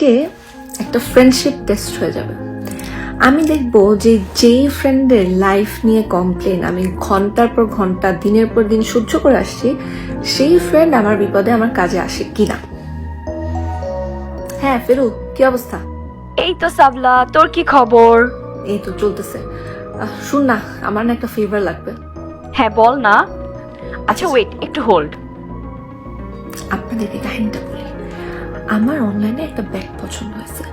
আজকে একটা friendship test হয়ে যাবে। আমি দেখব যে যেই ফ্রেন্ডের লাইফ নিয়ে কমপ্লেন আমি ঘণ্টার পর ঘণ্টা দিনের পর দিন সহ্য করে আসছি সেই ফ্রেন্ড আমার বিপদে আমার কাজে আসে কিনা। হ্যাঁ ফেরু কি অবস্থা? এই তো সাবলা তোর কি খবর? এই তো চলতেছে। শুন না আমার না একটা ফেভার লাগবে। হ্যাঁ বল না। আচ্ছা ওয়েট একটু হোল্ড আপনাদেরকে কাহিনীটা বলি। আমার অনলাইনে একটা ব্যাগ পছন্দ হয়েছে।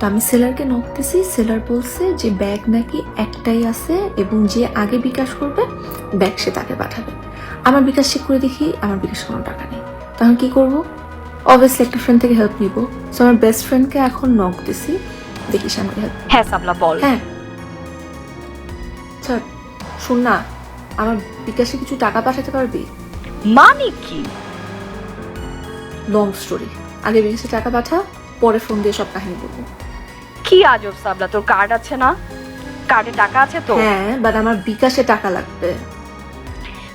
তো আমি সেলারকে নক দিছি সেলার বলছে যে ব্যাগ নাকি একটাই আছে এবং যে আগে বিকাশ করবে ব্যাগ সে তাকে পাঠাবে। আমার বিকাশ চেক করে দেখি আমার বিকাশ কোনো টাকা নেই। তখন কি করব? অবভিয়াসলি একটা ফ্রেন্ড থেকে হেল্প নিব। সো আমার বেস্ট ফ্রেন্ডকে এখন নক দিছি দেখি সে আমাকে হেল্প হ্যাঁ সাবলা বল। হ্যাঁ। স্যার শুন না আমার বিকাশে কিছু টাকা পাঠাতে পারবি? মানে কি? লং স্টোরি আগে বিকাশে টাকা পাঠা পরে ফোন দিয়ে সব কাহিনী বলব। কি আজব সাবলা তোর কার্ড আছে না? কার্ডে টাকা আছে তো? হ্যাঁ বাট আমার বিকাশে টাকা লাগবে।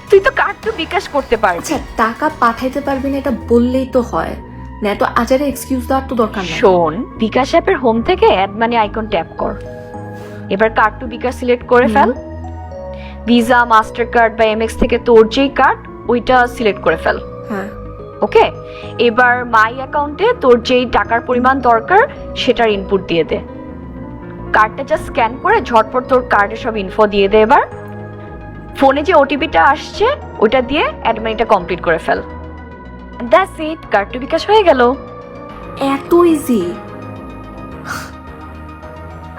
তুই তো কার্ড তো বিকাশ করতে পারবি। আচ্ছা টাকা পাঠাইতে পারবি না এটা বললেই তো হয়। না এত আজারে এক্সকিউজ দেওয়ার তো দরকার নেই। শোন বিকাশ অ্যাপের হোম থেকে অ্যাড মানি আইকন ট্যাপ কর। এবার কার্ড টু বিকাশ সিলেক্ট করে ফেল। ভিসা মাস্টার কার্ড বা এমএক্স থেকে তোর যেই কার্ড ওইটা সিলেক্ট করে ফেল। হ্যাঁ। ওকে? এবার মাই অ্যাকাউন্টে তোর যেই টাকার পরিমাণ দরকার সেটার ইনপুট দিয়ে দে। কার্ডটা জাস্ট স্ক্যান করে ঝটপট তোর কার্ডে সব ইনফো দিয়ে দে এবার। ফোনে যে ওটিপিটা আসছে ওটা দিয়ে অ্যাডমিনটা কমপ্লিট করে fail. That's it card to bKash হয়ে গেল। এত ইজি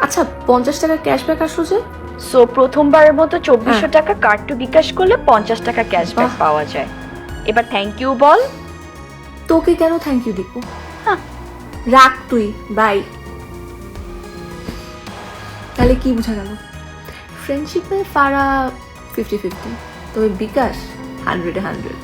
আচ্ছা পঞ্চাশ টাকা ক্যাশব্যাক আসলো যে? সো প্রথমবারের মতো চব্বিশশো হ্যাঁ। টাকা কার্ড টু বিকাশ করলে পঞ্চাশ টাকা ক্যাশব্যাক। পাওয়া যায়। এবার থ্যাংক ইউ বল। তোকে কেন থ্যাংক ইউ দিব। রাখ তুই বাই তাহলে কি বোঝা গেল? ফ্রেন্ডশিপে ফারা ফিফটি ফিফটি তবে বিকাশ হান্ড্রেডে হান্ড্রেড